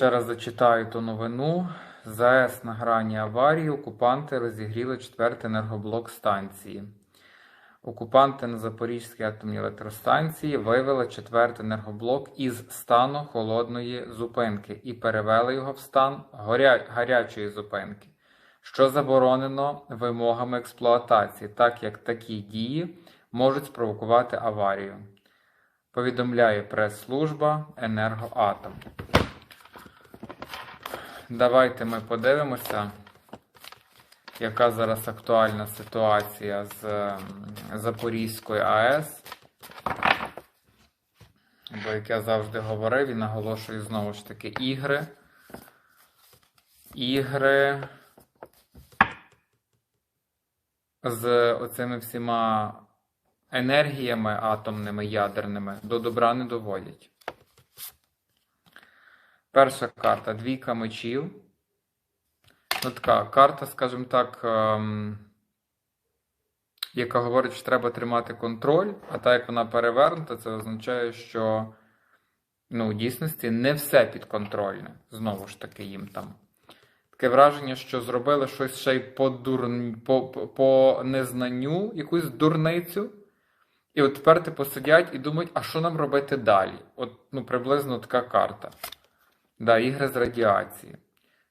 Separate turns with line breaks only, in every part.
Ще раз зачитаю ту новину. ЗАЕС на грані аварії окупанти розігріли четвертий енергоблок станції. Окупанти на Запорізькій атомній електростанції вивели четвертий енергоблок із стану холодної зупинки і перевели його в стан горя... гарячої зупинки, що заборонено вимогами експлуатації, так як такі дії можуть спровокувати аварію. Повідомляє прес-служба Енергоатом. Давайте ми подивимося, яка зараз актуальна ситуація з ем, Запорізькою АЕС. Бо, як я завжди говорив і наголошую знову ж таки ігри. Ігри з оцими всіма енергіями атомними, ядерними до добра не доводять. Перша карта двійка мечів. Ну, така карта, скажімо так, ем, яка говорить, що треба тримати контроль, а так як вона перевернута, це означає, що ну, в дійсності не все підконтрольне. Знову ж таки, їм там. Таке враження, що зробили щось ще й по, дур... по, по, незнанню, якусь дурницю. І от тепер типу сидять і думають, а що нам робити далі? От ну, приблизно така карта. Да, ігри з радіації.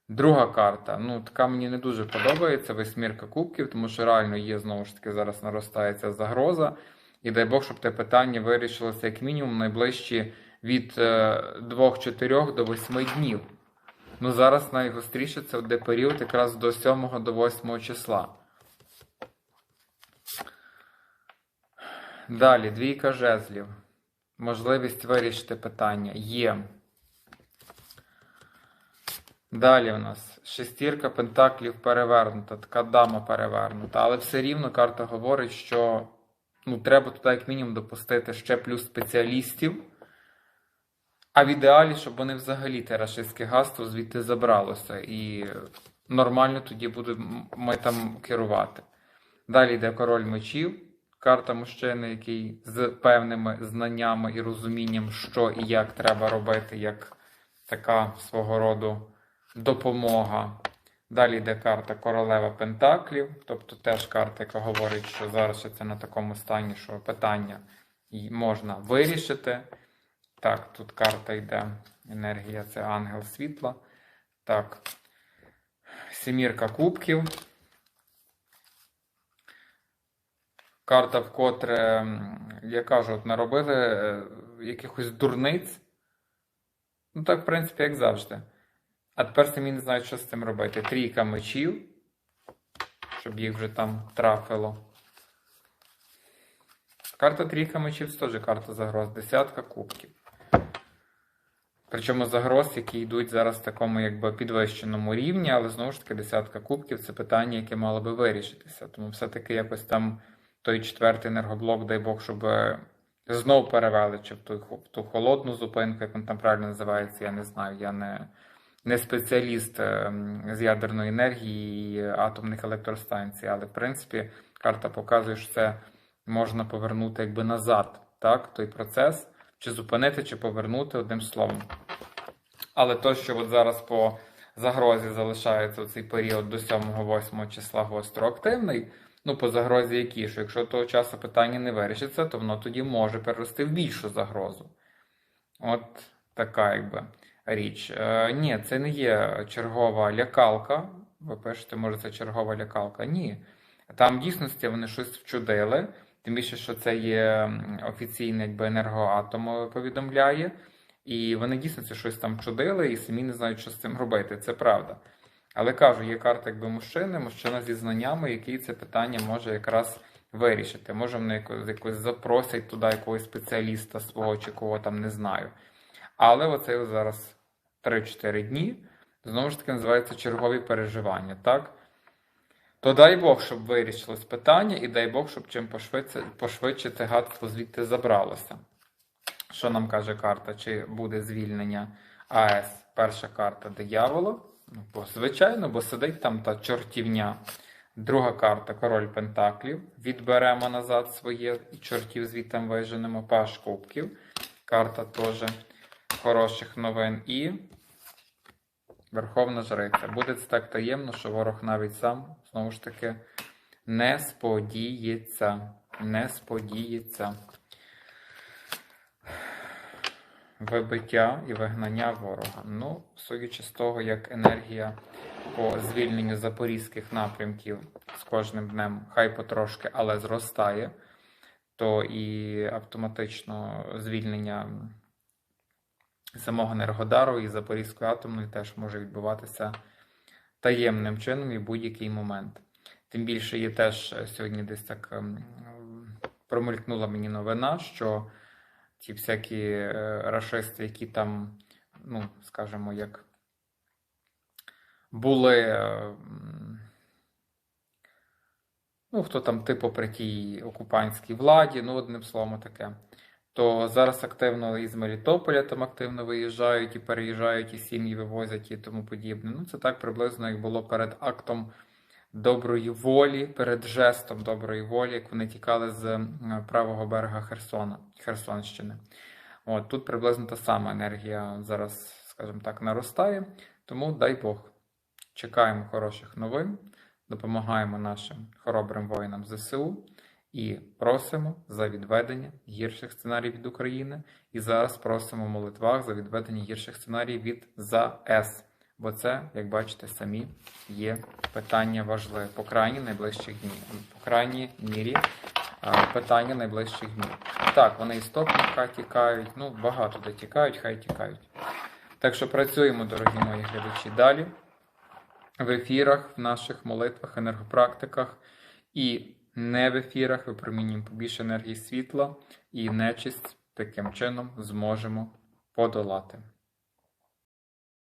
Друга карта. Ну, така мені не дуже подобається. Восьмірка кубків, тому що реально є, знову ж таки, зараз наростається загроза. І дай Бог, щоб те питання вирішилося як мінімум найближчі від 2-4 до 8 днів. Ну, зараз найгостріше це буде період якраз до 7 до 8 числа. Далі, двійка жезлів. Можливість вирішити питання є. Далі у нас шестірка пентаклів перевернута, така дама перевернута. Але все рівно карта говорить, що ну, треба туди, як мінімум, допустити ще плюс спеціалістів. А в ідеалі, щоб вони взагалі те рашистське звідти забралося. І нормально тоді будемо ми там керувати. Далі йде король мечів. Карта мужчини, який з певними знаннями і розумінням, що і як треба робити, як така свого роду допомога. Далі йде карта Королева Пентаклів, тобто теж карта, яка говорить, що зараз ще це на такому стані, що питання можна вирішити. Так, тут карта йде. Енергія це ангел світла. Так. Сімірка кубків. Карта, вкотре, я кажу, от наробили е, якихось дурниць. Ну, так, в принципі, як завжди. А тепер самі не знають, що з цим робити. Трійка мечів, щоб їх вже там трафило. Карта трійка мечів це теж карта загроз. Десятка кубків. Причому загроз, які йдуть зараз в такому якби підвищеному рівні, але знову ж таки десятка кубків це питання, яке мало би вирішитися. Тому все-таки якось там той четвертий енергоблок, дай Бог, щоб знов перевели чи в ту, в ту холодну зупинку, як він там правильно називається, я не знаю. Я не не спеціаліст з ядерної енергії і атомних електростанцій, але в принципі карта показує, що це можна повернути якби назад, так, той процес, чи зупинити, чи повернути одним словом. Але то, що от зараз по загрозі залишається цей період до 7-8 числа гостро активний, ну по загрозі які, що якщо того часу питання не вирішиться, то воно тоді може перерости в більшу загрозу. От така якби річ. Е, ні, це не є чергова лякалка. Ви пишете, може, це чергова лякалка. Ні. Там в дійсності вони щось вчудили. Тим більше, що це є офіційний якби, енергоатом повідомляє. І вони дійсно це щось там чудили і самі не знають, що з цим робити. Це правда. Але кажу, є карта якби мужчини, мужчина зі знаннями, який це питання може якраз вирішити. Може, вони якось, якось запросять туди якогось спеціаліста свого чи кого там не знаю. Але оцей зараз 3-4 дні, знову ж таки, називається чергові переживання, так? То дай Бог, щоб вирішилось питання, і дай Бог, щоб чим пошвидше, пошвидше те гадство звідти забралося. Що нам каже карта? Чи буде звільнення АЕС? Перша карта диявола. Ну, бо, звичайно, бо сидить там та чортівня. Друга карта король Пентаклів. Відберемо назад своє і чортів звідти виженемо паш кубків. Карта теж хороших новин. І Верховна Жриця. Буде це так таємно, що ворог навіть сам, знову ж таки, не сподіється. Не сподіється. Вибиття і вигнання ворога. Ну, судячи з того, як енергія по звільненню запорізьких напрямків з кожним днем, хай потрошки, але зростає, то і автоматично звільнення самого Енергодару і Запорізької атомної теж може відбуватися таємним чином і в будь-який момент. Тим більше є теж е, сьогодні десь так ем, промелькнула мені новина, що ті всякі е, рашисти, які там, ну, скажімо, як були. е, Ну, хто там, типу, при тій окупантській владі, ну, одним словом, таке. То зараз активно із Мелітополя там активно виїжджають і переїжджають, і сім'ї вивозять і тому подібне. Ну, це так приблизно, як було перед актом доброї волі, перед жестом доброї волі, як вони тікали з правого берега Херсона, Херсонщини. От тут приблизно та сама енергія зараз, скажімо так, наростає. Тому дай Бог. Чекаємо хороших новин, допомагаємо нашим хоробрим воїнам ЗСУ і просимо за відведення гірших сценаріїв від України. І зараз просимо в молитвах за відведення гірших сценаріїв від ЗАЕС. Бо це, як бачите, самі є питання важливе по крайній найближчих днів. По крайній мірі питання найближчих днів. Так, вони із топника тікають, ну багато де тікають, хай тікають. Так що працюємо, дорогі мої глядачі, далі в ефірах, в наших молитвах, енергопрактиках і не в ефірах випромінюємо побільше енергії світла і нечисть таким чином зможемо подолати.